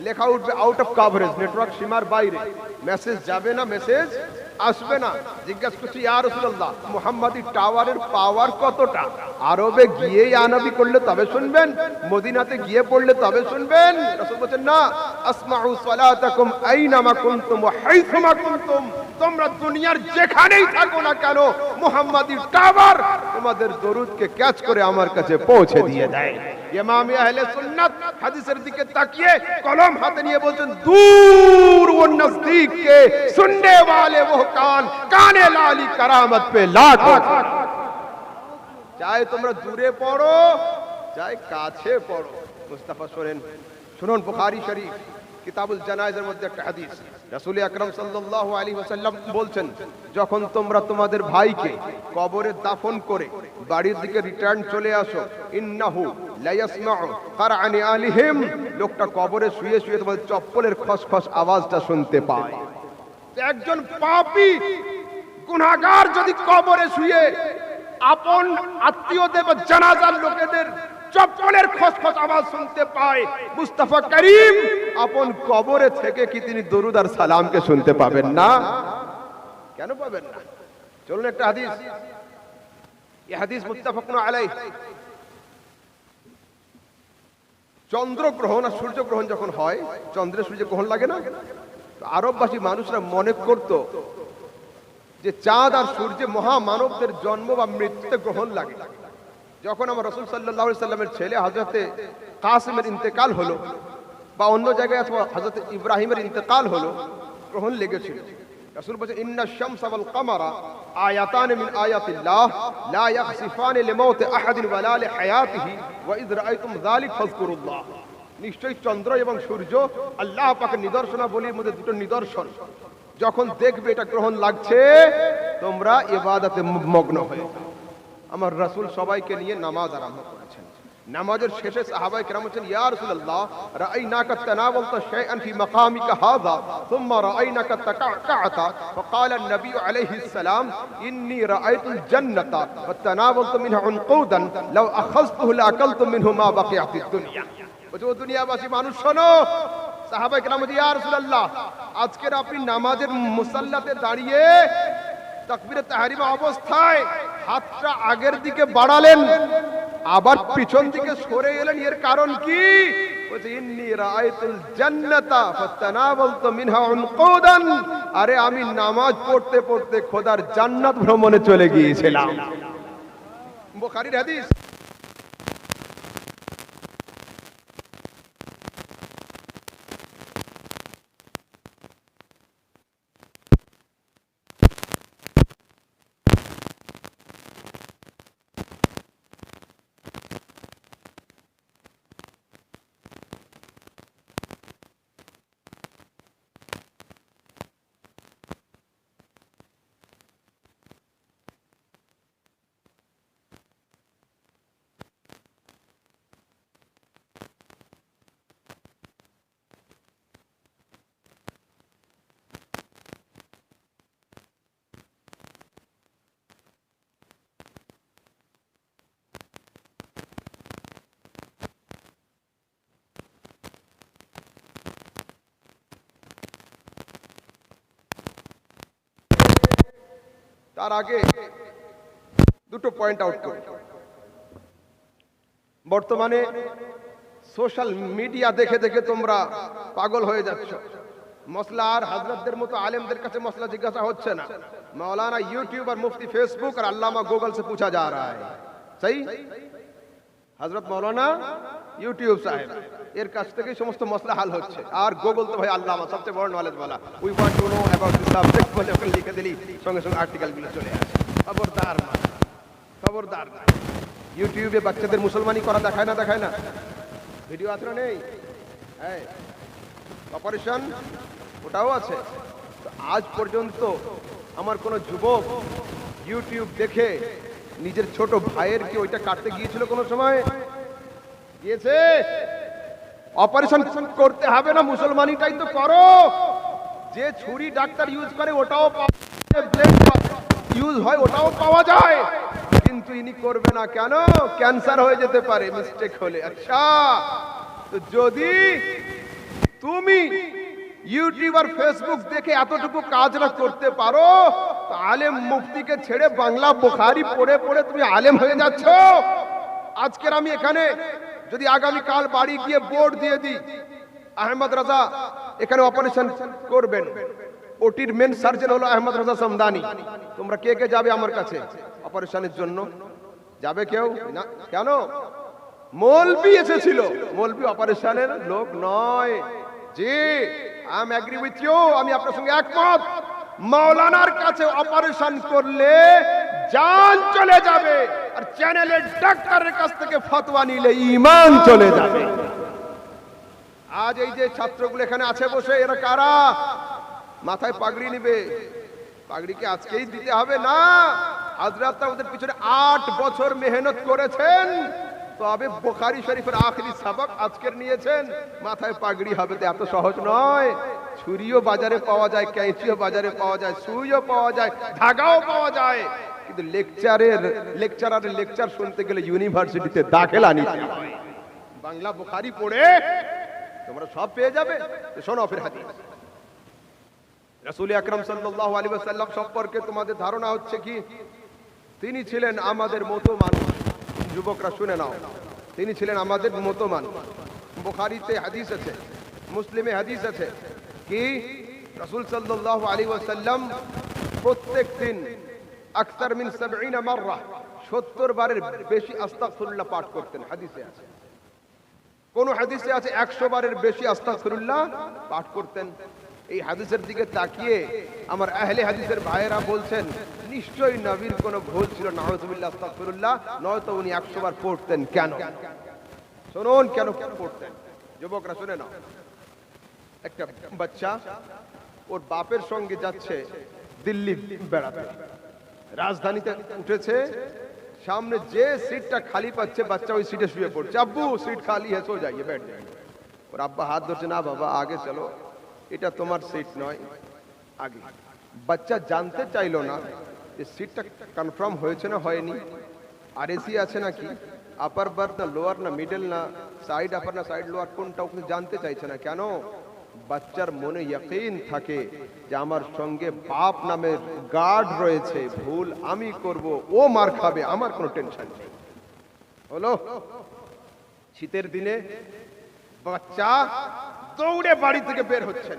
লেখা উঠবে out of coverage network সীমার বাইরে মেসেজ যাবে না মেসেজ আসবে না। জিজ্ঞাসা করছি আর রসুল্লাহ মোহাম্মদী টাওয়ারের পাওয়ার কতটা? আরবে গিয়েই আনাবি করলে তবে শুনবেন, মদিনাতে গিয়ে পড়লে তবে শুনবেন। বলছেন, না, আসমাউ সালাতাকুম আইনামা কুনতুম হাইসুমা কুনতুম। তোমরা দুনিয়ার যেখানেই থাকো না কেন, মোহাম্মদী টাওয়ার তোমাদের দরুদকে ক্যাচ করে আমার কাছে পৌঁছে দিয়ে দেয়। ইমাম আহলে সুন্নাত হাদিসের দিকে তাকিয়ে কলম হাতে নিয়ে বলছেন, দূর ও নজদীক কে সুননে ওহ কান কানে লালি কারামত পে লাখো চাই তোমরা দূরে পড়ো চাই কাছে পড়ো। মুস্তাফা শোনেন শুনুন বুখারি শরীফ কিতাবুল জানায়ের মধ্যে একটা হাদিস। রাসূল আকরাম সাল্লাল্লাহু আলাইহি ওয়াসাল্লাম বলছেন যখন তোমরা তোমাদের ভাইকে কবরে দাফন করে বাড়ির দিকে রিটার্ন চলে আসো ইন্নাহু লা ইয়াসমাউ কারআনি আলিহিম লোকটা কবরে শুয়ে শুয়ে তোমাদের চপ্পলের খসখস আওয়াজটা শুনতে পায়। একজন পাপী গুনাহগার যদি কবরে শুয়ে আপন আত্মীয়দের বা জানাজার লোকেদের চপ্পলের খসখস আওয়াজ শুনতে পায়, মুস্তাফা করিম, আপন কবরে থেকে কি তিনি দরুদ আর সালামকে শুনতে পাবেন না? কেন পাবেন না? চলুন একটা হাদিস। এই হাদিস মুত্তাফাকুন আলাই চন্দ্রগ্রহণ আর সূর্যগ্রহণ যখন হয়, চন্দ্রের সূর্য গ্রহণ লাগে না? আরববাসী মানুষরা মনে করত যে চাঁদ আর সূর্যে মহামানবদের জন্ম বা মৃত্যুতে গ্রহণ লাগে। যখন আমার রসুল সাল্লাহ সাল্লামের ছেলে হজরতে কাসিমের ইন্তেকাল হলো বা অন্য জায়গায় অথবা হজরত ইব্রাহিমের ইন্তেকাল হলো, গ্রহণ লেগেছিল। রাসূল কামারা আয়াতান আয়াতিল্লাহ ফাযকুরুল্লাহ। নিশ্চয়ই চন্দ্র এবং সূর্য আল্লাহ পাকের নিদর্শনাবলীর মধ্যে দুটো নিদর্শন যখন দেখবে এটা গ্রহণ লাগছে তোমরা ইবাদতে মগ্ন হয়ে যাও আমার রাসূল সবাইকে নিয়ে নামাজ আরম্ভ করেছেন নামাজের শেষে সাহাবায়ে কেরাম বলেন ইয়া রাসূলুল্লাহ রাআইনাকা তানাওয়ালতা শাইআন ফি মাকামিকা হাযা ثم রাআইনাকা তাকা'তা فقال النبي عليه السلام اني رايت الجنه فتناولت منها عنقودا لو اخذته لاكلت منه ما بقي في الدنيا বলছে ও দুনিয়াবাসী মানুষ, শোনো। সাহাবায়ে কেরাম বলছে, ইয়া রাসূলুল্লাহ, আজকের আপনি নামাজের মুসাল্লাতে দাঁড়িয়ে তাকবীরে তাহরিমা অবস্থায় হাতটা আগের দিকে বাড়ালেন, আবার পিছন দিকে সরে এলেন। এর কারণ কি? বলছে, ইন্নী রাআইতুল জান্নাতা ফাতানাবালতু মিনহা উনকুদান। আরে আমি নামাজ পড়তে পড়তে খোদার জান্নাত ভ্রমণে চলে গিয়েছিলাম। বুখারীর হাদিস। তার আগে দুটো পয়েন্ট আউট করি বর্তমানে সোশ্যাল মিডিয়া দেখে দেখে তোমরা পাগল হয়ে যাচ্ছ মসলা আর হজরতদের মতো আলেমদের কাছে মসলা জিজ্ঞাসা হচ্ছে না मौलाना यूट्यूब और मुफ्ती फेसबुक और अल्लामा गूगल से पूछा जा रहा है सही হজরত মৌলানা ইউটিউব সাহেব এর কাছ থেকেই সমস্ত মশলা হাল হচ্ছে। আর গুগল তো ভাই আল্লাহ আমার সবচেয়ে বড় নলেজ বলা। We want to know about this subject বলে লিখে দিলি। সঙ্গে সঙ্গে আর্টিকেলগুলো চলে আসে। খবরদার খবরদার ইউটিউবে বাচ্চাদের মুসলমানি করা দেখায় না দেখায় না? ভিডিও আছে না নেই? হ্যাঁ অপারেশন ওটাও আছে। আজ পর্যন্ত আমার কোনো যুবক ইউটিউব দেখে নিজের ছোট ভাইয়ের কি ওইটা কাটতে গিয়েছিল কোনো সময়? গিয়েছে? অপারেশন করতে হবে না, মুসলমানিটাই তো করো। যে ছুরি ডাক্তার ইউজ করে, ওটাও ইউজ হয়, ওটাও পাওয়া যায়। কিন্তু ইনি করবে না কেন? ক্যান্সার হয়ে যেতে পারে মিস্টেক হলে। আচ্ছা তো যদি তুমি ইউটিউব আর ফেসবুক দেখে এতটুকু কাজ না করতে পারো আলেম মুফতিকে ছেড়ে বাংলা বোখারি পড়ে পড়ে তুমি আলেম হয়ে যাচ্ছ। আজকের আমি এখানে যদি আগামী কাল বাড়ি গিয়ে বোর্ড দিয়ে দিই, আহমদ রাজা এখানে অপারেশন করবেন। ওটির মেন সার্জন হলো আহমদ রাজা সমদানি। তোমরা কে কে যাবে আমার কাছে? অপারেশনের জন্য। যাবে কেউ? না, কেন? মলবি এসেছিল। মলবি অপারেশনের লোক নয়। জি I am agree with you আমি আপনার সঙ্গে একমত। মাওলানার কাছে অপারেশন করলে জান চলে যাবে। আর চ্যানেলের ডাক্তারের কাছ থেকে ফতোয়া নিলে ঈমান চলে যাবে। আজ এই যে ছাত্রগুলো এখানে আছে বসে, এরা কারা? মাথায় পাগড়ি নিবে। পাগড়ি কি আজকেই দিতে হবে? না। পিছনে আট বছর মেহনত করেছেন। তবে বোখারি শরীফের আখরি সাবক আজকের নিয়েছেন। মাথায় পাগড়ি হবে তো এত সহজ নয়। ছুরিও বাজারে পাওয়া যায়, ক্যাঁচিও বাজারে পাওয়া যায়, সুইও পাওয়া যায়, ধাগাও পাওয়া যায়। কিন্তু লেকচারের লেকচারারের লেকচার শুনতে গেলে ইউনিভার্সিটিতে দাখিলা নিতে হয় বাংলা বোখারি পড়ে, তোমরা সব পেয়ে যাবে। শোনো ফির হাদিস। রাসূল আকরাম সাল্লাল্লাহু আলাইহি ওয়াসাল্লাম সম্পর্কে তোমাদের ধারণা হচ্ছে কি? তিনি ছিলেন আমাদের মতো মানুষ যুবকরা শুনে নাও। তিনি ছিলেন আমাদের মতো মানুষ বুখারীতে হাদিস আছে, মুসলিমে হাদিস আছে কি? রাসূল সাল্লাল্লাহু আলাইহি ওয়াসাল্লাম প্রত্যেক দিন আকতার মিন 70 মাররা। 70 বারের বেশি আস্তাগফিরুল্লাহ পাঠ করতেন, হাদিসে আছে। কোন হাদিসে আছে একশো বারের বেশি আস্তাগফিরুল্লাহ পাঠ করতেন? এই হাদিসের দিকে তাকিয়ে আমার আহলে হাদিসের ভাইয়েরা বলছেন, নিশ্চয়ই নবীর কোনো ভুল ছিল নাহজুবিল্লাহ আস্তাগফিরুল্লাহ, নয়তো উনি একশো বার পড়তেন কেন? শুনুন, কেন পড়তেন? যুবকরা, শুনে নাও। একটা বাচ্চা ওর বাপের সঙ্গে যাচ্ছে দিল্লি বেড়াতে। রাজধানীতে উঠেছে। সামনে যে সিটটা খালি পাচ্ছে, বাচ্চা ওই সিটে শুয়ে পড়ছে। আব্বু, সিট খালি, হেসো, যাইয়ে ব্যাট ওর আব্বা হাত ধরছে, না বাবা, আগে চলো। এটা তোমার সিট নয়, আগে। বাচ্চা জানতে চাইলো না যে সিটটা কনফার্ম হয়েছে না হয়নি। আর এসি আছে নাকি? আপার বার্থ না, লোয়ার না, মিডল না, সাইড আপার না, সাইড লোয়ার, কোনটা? ওখানে জানতে চাইছে না। কেন? বাচ্চার মনে ইয়াকিন থাকে যে আমার সঙ্গে বাপ নামের গার্ড রয়েছে, ভুল আমি করব, ও মার খাবে, আমার কোনো টেনশন নেই। হলো, শীতের দিনে বাচ্চা দৌড়ে বাড়ি থেকে বের হচ্ছেন।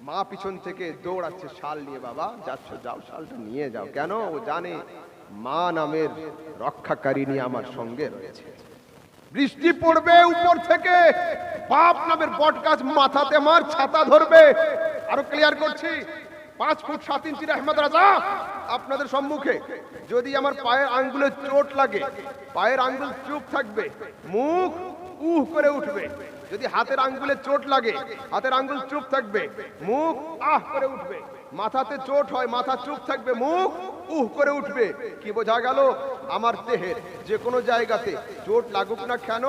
মা পিছন থেকে দৌড়াচ্ছে, শাল নিয়ে বাবা, যাচ্ছ, যাও, শালটা নিয়ে যাও। কেন? ও জানে মা নামের রক্ষাকারিনী আমার সঙ্গে রয়েছে। বৃষ্টি পড়বে উপর থেকে। বাপ নামের বট গাছ মাথাতে মার ছাতা ধরবে। আরও ক্লিয়ার করছি। পাঁচ ফুট সাত ইঞ্চি আহমদ রাজা, আপনাদের সম্মুখে। যদি আমার পায়ের আঙ্গুলে চোট লাগে, পায়ের আঙ্গুল চুপ থাকবে, মুখ উহ করে উঠবে। যদি হাতের আঙ্গুলে চোট লাগে, হাতের আঙ্গুল চুপ থাকবে, মুখ আহ করে উঠবে। মাথাতে চোট হয়, মাথা চুপ থাকবে, মুখ উহ করে উঠবে। কি বোঝা গেল? আমার দেহের যে কোনো জায়গাতে চোট লাগুক না কেন,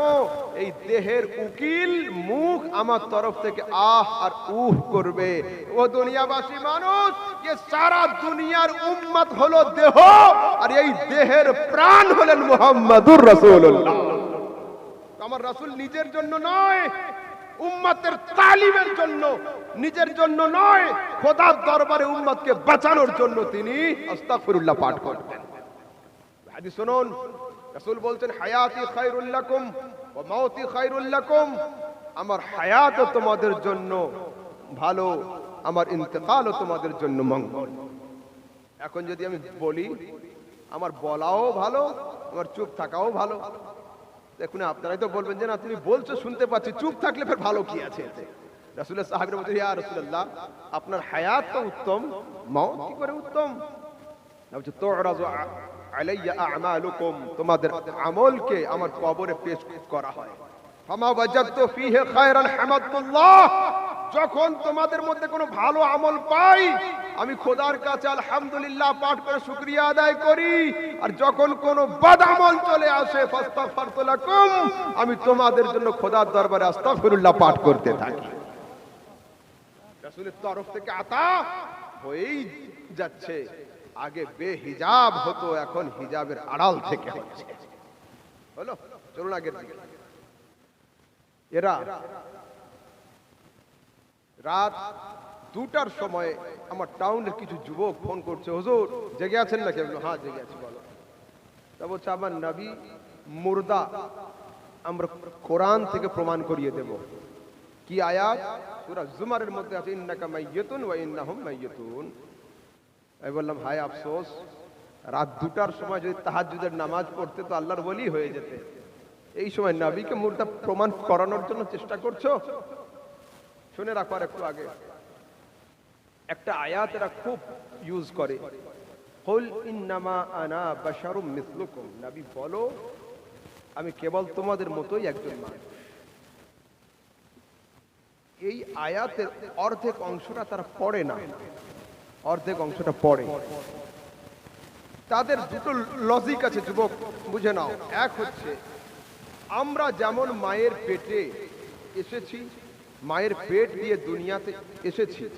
এই দেহের উকিল মুখ আমার তরফ থেকে আহ আর উহ করবে। ও দুনিয়াবাসী মানুষ, যে সারা দুনিয়ার উম্মত হলো দেহ, আর এই দেহের প্রাণ হলেন মুহাম্মাদুর রাসূলুল্লাহ। আমার রাসূল নিজের জন্য নয় উম্মতের তালিমের জন্য, নিজের জন্য নয়, খোদার দরবারে উম্মতকে বাঁচানোর জন্য তিনি আস্তাগফিরুল্লাহ পাঠ করতেন। হাদিস শুনুন, রাসূল বলছেন, হায়াতি খায়রুল লাকুম ওয়া মাউতি খায়রুল লাকুম। আমার হায়াতও তোমাদের জন্য ভালো, আমার ইন্তেকালও তোমাদের জন্য মঙ্গল। এখন যদি আমি বলি, আমার বলাও ভালো, আমার চুপ থাকাও ভালো দেখুন, আপনারাই তো বলবেন যে না, তুমি বলছো, শুনতে পাচ্ছি, চুপ থাকলে ফের ভালো কি আছে? রাসূলের সাহাবীরা বলছেন ইয়া রাসূলুল্লাহ, আপনার হায়াত তো উত্তম, মওত কি করে উত্তম? বলছে আলাইয়া আমালুকুম, তোমাদের আমলকে আমার কবরে পেশ করা হয়। ফামা ওয়াজাদতু খায়রান যখন তোমাদের মধ্যে কোনো ভালো আমল পাই, আমি খোদার কাছে আলহামদুলিল্লাহ পাঠ করে শুক্রিয়া আদায় করি। আর যখন কোনো বদ আমল চলে আসে আমি তোমাদের জন্য খোদার দরবারে আস্তাগফিরুল্লাহ পাঠ করতে থাকি। রাসূলের তরফ থেকে আতা হয়েই যাচ্ছে। আগে বেহিজাব হতো, এখন হিজাবের আড়াল থেকে হচ্ছে। হলো, চলুন আগের দিকে। এরা রাত দুটার সময় আমার টাউনের কিছু যুবক ফোন করছে, হুজুর, জেগে আছেন নাকি? হ্যাঁ জেগে আছি, বলো। তা বলছে, আমার নবী মুর্দা, আমরা কোরআন থেকে প্রমাণ করিয়ে দেব। কি আয়াত? সূরা জুমারের মধ্যে আছে, ইন্নাকা মাইয়াতুন ওয়া ইন্নাহুম মাইয়াতুন আমি বললাম হায় আফসোস, রাত দুটার সময় যদি তাহাজ্জুদের নামাজ পড়তে, তো আল্লাহর বলি হয়ে যেতে। এই সময় নবীকে মুর্দা প্রমাণ করানোর জন্য চেষ্টা করছ? শুনে রাখো আর একটু আগে। একটা আয়াত এরা খুব ইউজ করে। কুল ইন্নামা আনা বাশারুম মিসলুকুম। নবী, বলো, আমি কেবল তোমাদের মতোই একজন মানুষ। এই আয়াতের অর্ধেক অংশটা তারা পড়ে না। অর্ধেক অংশটা পড়ে। তাদের দুটো লজিক আছে, যুবক, বুঝে নাও। এক হচ্ছে, আমরা যেমন মায়ের পেটে এসেছি মায়ের পেট দিয়ে দুনিয়াতে এসেছি।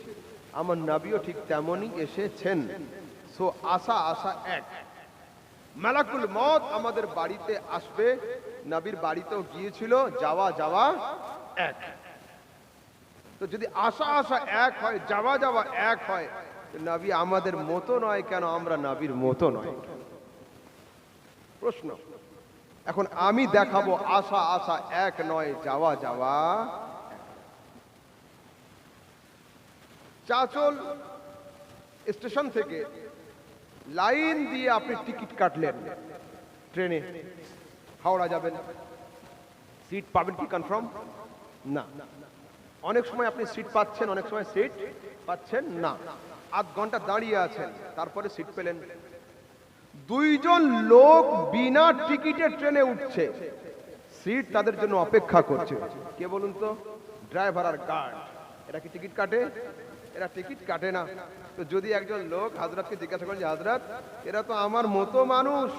আমার নবীও ঠিক তেমনই এসেছেন। সো আশা আশা এক। মালাকুল মত আমাদের বাড়িতে আসবে। নবীর বাড়িতেও গিয়েছিল, যাওয়া যাওয়া এক। তো যদি আশা আশা এক হয়, যাওয়া যাওয়া এক হয় নবী আমাদের মতো নয় কেন আমরা নবীর মতো নয়? প্রশ্ন। এখন আমি দেখাবো আশা আশা এক নয়, যাওয়া যাওয়া চাচল স্টেশন থেকে লাইন দিয়ে আপনি টিকিট কাটলেন। ট্রেনে। হাওড়া যাবেন। সিট পাবেন কি কনফার্ম? না। অনেক সময় আপনি সিট পাচ্ছেন, অনেক সময় সিট পাচ্ছেন না। আধ ঘণ্টা দাঁড়িয়ে আছেন, তারপরে সিট পেলেন। দুইজন লোক বিনা টিকিটে ট্রেনে উঠছে। সিট তাদের জন্য অপেক্ষা করছে। কে বলুন তো? ড্রাইভার আর গার্ড। এরা কি টিকিট কাটে? এরা টিকিট কাটে না। তো যদি একজন লোক হাজরাতকে জিজ্ঞাসা করেন যে, হাজরাত, এরা তো আমার মতো মানুষ।